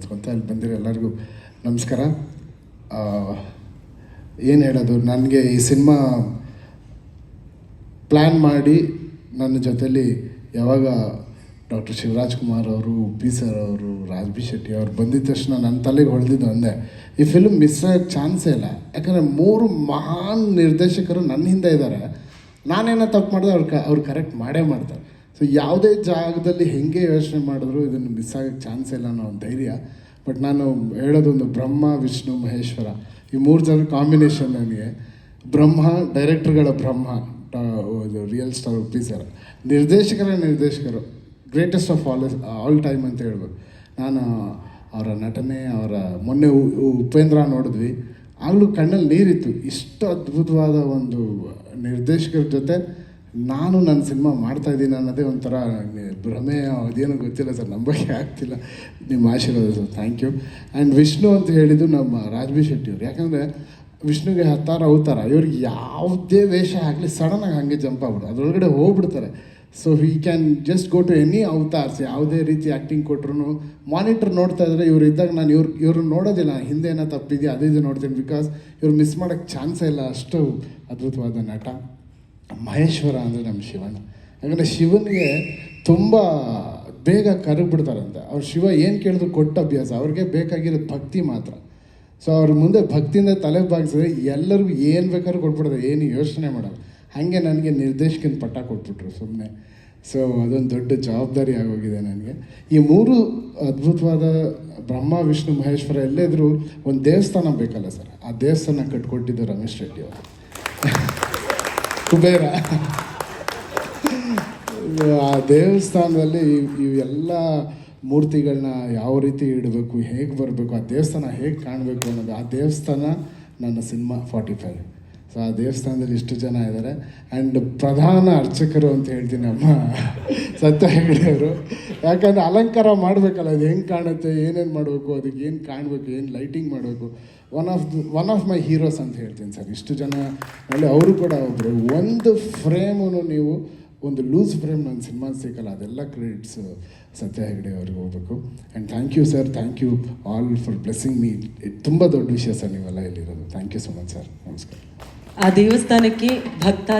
ಅಂದ್ಕೊಂತ ಅಲ್ಲಿ ಬಂದಿರೋ ಎಲ್ಲರಿಗೂ ನಮಸ್ಕಾರ. ಏನು ಹೇಳೋದು, ನನಗೆ ಈ ಸಿನಿಮಾ ಪ್ಲ್ಯಾನ್ ಮಾಡಿ ನನ್ನ ಜೊತೆಲಿ ಯಾವಾಗ ಡಾಕ್ಟರ್ ಶಿವರಾಜ್ ಕುಮಾರ್ ಅವರು, ಉಪ್ಪಿ ಸರ್ ಅವರು, ರಾಜ್ಬಿ ಶೆಟ್ಟಿ ಅವ್ರು ಬಂದಿದ್ದ ತಕ್ಷಣ ನನ್ನ ತಲೆಗೆ ಹೊಳೆದಿದ್ದು ಅಂದೆ ಈ ಫಿಲ್ಮ್ ಮಿಸ್ ಆಗೋಕ್ಕೆ ಚಾನ್ಸೇ ಇಲ್ಲ. ಯಾಕಂದರೆ ಮೂರು ಮಹಾನ್ ನಿರ್ದೇಶಕರು ನನ್ನ ಹಿಂದೆ ಇದ್ದಾರೆ ನಾನೇನೋ ತಪ್ಪು ಮಾಡಿದೆ ಅವ್ರು ಕ ಅವ್ರು ಕರೆಕ್ಟ್ ಮಾಡೇ ಮಾಡ್ತಾರೆ. ಸೊ ಯಾವುದೇ ಜಾಗದಲ್ಲಿ ಹೆಂಗೆ ಯೋಚನೆ ಮಾಡಿದ್ರು ಇದನ್ನು ಮಿಸ್ ಆಗೋಕ್ಕೆ ಚಾನ್ಸ್ ಇಲ್ಲ ಅನ್ನೋ ಒಂದು ಧೈರ್ಯ. ಬಟ್ ನಾನು ಹೇಳೋದೊಂದು ಬ್ರಹ್ಮ, ವಿಷ್ಣು, ಮಹೇಶ್ವರ. ಈ ಮೂರು ಜನ ಕಾಂಬಿನೇಷನ್ ನನಗೆ ಬ್ರಹ್ಮ ಡೈರೆಕ್ಟರ್ಗಳ ಬ್ರಹ್ಮ ಇದು ರಿಯಲ್ ಸ್ಟಾರ್ ಉಪ್ಪಿ ಸರ್ ನಿರ್ದೇಶಕರ ನಿರ್ದೇಶಕರು greatest of all all time ಅಂತ ಹೇಳ್ಬೋದು. ನಾನು ಅವರ ನಟನೆ, ಅವರ ಮೊನ್ನೆ ಉಪೇಂದ್ರ ನೋಡಿದ್ವಿ. ಆಗಲೂ ಕಣ್ಣಲ್ಲಿ ನೀರಿತ್ತು. ಇಷ್ಟು ಅದ್ಭುತವಾದ ಒಂದು ನಿರ್ದೇಶಕರ ಜೊತೆ ನಾನು ನನ್ನ ಸಿನಿಮಾ ಮಾಡ್ತಾ ಇದ್ದೀನಿ ಅನ್ನೋದೇ ಒಂಥರ ಭ್ರಮೆ, ಅದೇನೋ ಗೊತ್ತಿಲ್ಲ ಸರ್, ನಂಬಕ್ಕೆ ಆಗ್ತಿಲ್ಲ. ನಿಮ್ಮ ಆಶೀರ್ವಾದ sir thank you and Vishnu ಅಂತ ಹೇಳಿದ್ದು ನಮ್ಮ ರಾಜ್ಬಿ ಶೆಟ್ಟಿ ಅವ್ರು. ಯಾಕಂದರೆ ವಿಷ್ಣುಗೆ ಹತ್ತಾರು ಅವತಾರ, ಇವ್ರಿಗೆ ಯಾವುದೇ ವೇಷ ಆಗಲಿ ಸಡನ್ನಾಗಿ ಹಾಗೆ ಜಂಪ್ ಆಗ್ಬಿಡು. ಅದರೊಳಗಡೆ ಹೋಗ್ಬಿಡ್ತಾರೆ. So he can just go to any avatars ಯಾವುದೇ ರೀತಿ ಆ್ಯಕ್ಟಿಂಗ್ ಕೊಟ್ರು ಮಾನಿಟರ್ ನೋಡ್ತಾ ಇದ್ರೆ ಇವ್ರು ಇದ್ದಾಗ ನಾನು ಇವ್ರು, ಇವ್ರನ್ನ ನೋಡೋದಿಲ್ಲ. ಹಿಂದೆ ಏನೋ ತಪ್ಪಿದೆಯಾ, ಅದು ಇದು ನೋಡ್ತೀನಿ ಬಿಕಾಸ್ ಇವ್ರು ಮಿಸ್ ಮಾಡೋಕ್ಕೆ ಚಾನ್ಸೇ ಇಲ್ಲ. ಅಷ್ಟು ಅದ್ಭುತವಾದ ನಟ. ಮಹೇಶ್ವರ ಅಂದರೆ ನಮ್ಮ ಶಿವಣ್ಣ ಯಾಕಂದರೆ ಶಿವನಿಗೆ ತುಂಬ ಬೇಗ ಕರಗ್ಬಿಡ್ತಾರಂತೆ ಅವ್ರು ಶಿವ ಏನು ಕೇಳಿದ್ರು ಕೊಟ್ಟ ಅಭ್ಯಾಸ. ಅವ್ರಿಗೆ ಬೇಕಾಗಿರೋದು ಭಕ್ತಿ ಮಾತ್ರ. ಸೊ ಅವ್ರ ಮುಂದೆ ಭಕ್ತಿಯಿಂದ ತಲೆ ಬಾಗಿಸಿದ್ರೆ ಎಲ್ಲರಿಗೂ ಏನು ಬೇಕಾದ್ರೂ ಕೊಟ್ಬಿಡ್ತಾರೆ ಏನು ಯೋಚನೆ ಮಾಡೋದು ಹಾಗೆ ನನಗೆ ನಿರ್ದೇಶಕನ ಪಟ್ಟ ಕೊಟ್ಬಿಟ್ರು ಸುಮ್ಮನೆ ಸೊ ಅದೊಂದು ದೊಡ್ಡ ಜವಾಬ್ದಾರಿ ಆಗೋಗಿದೆ ನನಗೆ. ಈ ಮೂರು ಅದ್ಭುತವಾದ ಬ್ರಹ್ಮ, ವಿಷ್ಣು, ಮಹೇಶ್ವರ ಎಲ್ಲೇ ಇದ್ದರೂ ಒಂದು ದೇವಸ್ಥಾನ ಬೇಕಲ್ಲ ಸರ್. ಆ ದೇವಸ್ಥಾನ ಕಟ್ಕೊಟ್ಟಿದ್ದು ರಮೇಶ್ ರೆಡ್ಡಿ ಅವರು. ಕುಬೇರ. ಆ ದೇವಸ್ಥಾನದಲ್ಲಿ ಇವ್- ಇವೆಲ್ಲ ಮೂರ್ತಿಗಳನ್ನ ಯಾವ ರೀತಿ ಇಡಬೇಕು, ಹೇಗೆ ಬರಬೇಕು, ಆ ದೇವಸ್ಥಾನ ಹೇಗೆ ಕಾಣಬೇಕು ಅನ್ನೋದು, ಆ ದೇವಸ್ಥಾನ ನನ್ನ ಸಿನಿಮಾ ಫಾರ್ಟಿ ಫೈವ್ ಸೊ ಆ ದೇವಸ್ಥಾನದಲ್ಲಿ ಇಷ್ಟು ಜನ ಇದ್ದಾರೆ ಆ್ಯಂಡ್ ಪ್ರಧಾನ ಅರ್ಚಕರು ಅಂತ ಹೇಳ್ತೀನಿ ಅಮ್ಮ. ಸತ್ಯ ಹೆಗಡೆಯವರು ಯಾಕಂದರೆ ಅಲಂಕಾರ ಮಾಡಬೇಕಲ್ಲ, ಅದು ಹೆಂಗೆ ಕಾಣುತ್ತೆ, ಏನೇನು ಮಾಡಬೇಕು, ಅದಕ್ಕೆ ಏನು ಕಾಣಬೇಕು, ಏನು ಲೈಟಿಂಗ್ ಮಾಡಬೇಕು. One of the one of my heroes ಅಂತ ಹೇಳ್ತೀನಿ ಸರ್. ಇಷ್ಟು ಜನ ಅಲ್ಲಿ ಅವರು ಕೂಡ ಒಬ್ಬರು ಒಂದು ಫ್ರೇಮನ್ನು ನೀವು ಒಂದು ಲೂಸ್ ಫ್ರೇಮ್ ನನ್ನ ಸಿನಿಮಾ ಸಿಕ್ಕಲ್ಲ ಅದೆಲ್ಲ ಕ್ರೆಡಿಟ್ಸ್ ಸತ್ಯ ಹೆಗಡೆ ಅವ್ರಿಗೆ ಹೋಗ್ಬೇಕು. And thank you sir thank you all for blessing me ತುಂಬ ದೊಡ್ಡ ವಿಷಯ ಸರ್ ನೀವೆಲ್ಲ ಇಲ್ಲಿರೋದು thank you so much sir ನಮಸ್ಕಾರ. ಆ ದೇವಸ್ಥಾನಕ್ಕೆ ಭಕ್ತ